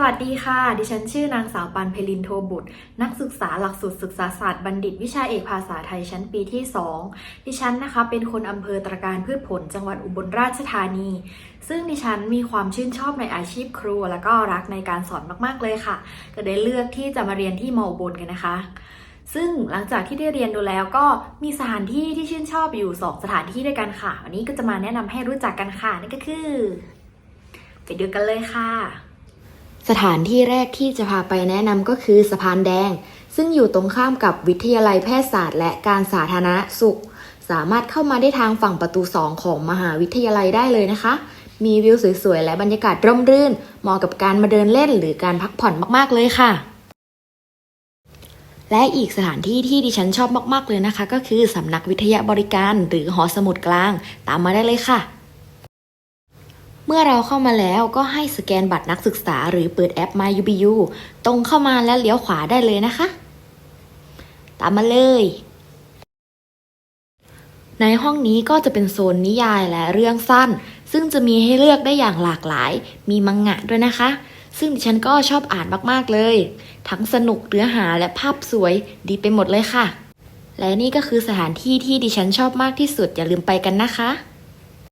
สวัสดีค่ะ ดิฉันชื่อนางสาวปันเพลินโทบุตร นักศึกษาหลักสูตรศึกษาศาสตร์บัณฑิตวิชาเอกภาษาไทยชั้นปีที่ 2 ดิฉันนะคะเป็นคนอำเภอตรการพืชผลจังหวัดอุบลราชธานี ซึ่งดิฉันมีความชื่นชอบในอาชีพครู แล้วก็รักในการสอนมากๆเลยค่ะ ก็ได้เลือกที่จะมาเรียนที่มอุบลกันนะคะซึ่งหลังจากที่ได้เรียนดูแล้วก็มีสถานที่ที่ชื่นชอบอยู่ 2 สถานที่ด้วยกันค่ะ วันนี้ก็จะมาแนะนำให้รู้จักกันค่ะ นั่นก็คือ ไปดูกันเลยค่ะ สถานที่แรกที่จะพาไปแนะนำก็คือสะพานแดง ซึ่งอยู่ตรงข้ามกับวิทยาลัยแพทยศาสตร์ และการสาธารณสุข สามารถเข้ามาได้ทางฝั่งประตู 2 ของมหาวิทยาลัยได้เลยนะคะ มีวิวสวยๆ และบรรยากาศร่มรื่น เหมาะกับการมาเดินเล่นหรือการพักผ่อนมากๆเลยค่ะ และอีกสถานที่ที่ดิฉันชอบมากๆเลยนะคะ ก็คือสำนักวิทยาบริการหรือหอสมุดกลาง ตามมาได้เลยค่ะ เมื่อเราเข้ามาแล้วก็ให้สแกนบัตรนักศึกษาหรือเปิดแอป MyUBU ตรงเข้ามาแล้วเลี้ยวขวาได้เลยนะคะ ตามมาเลย ในห้องนี้ก็จะเป็นโซนนิยายและเรื่องสั้น ซึ่งจะมีให้เลือกได้อย่างหลากหลาย มีมังงะด้วยนะคะ ซึ่งดิฉันก็ชอบอ่านมากๆเลย ทั้งสนุกเนื้อหาและภาพสวยดีไปหมดเลยค่ะ และนี่ก็คือสถานที่ที่ดิฉันชอบมากที่สุดอย่าลืมไปกันนะคะ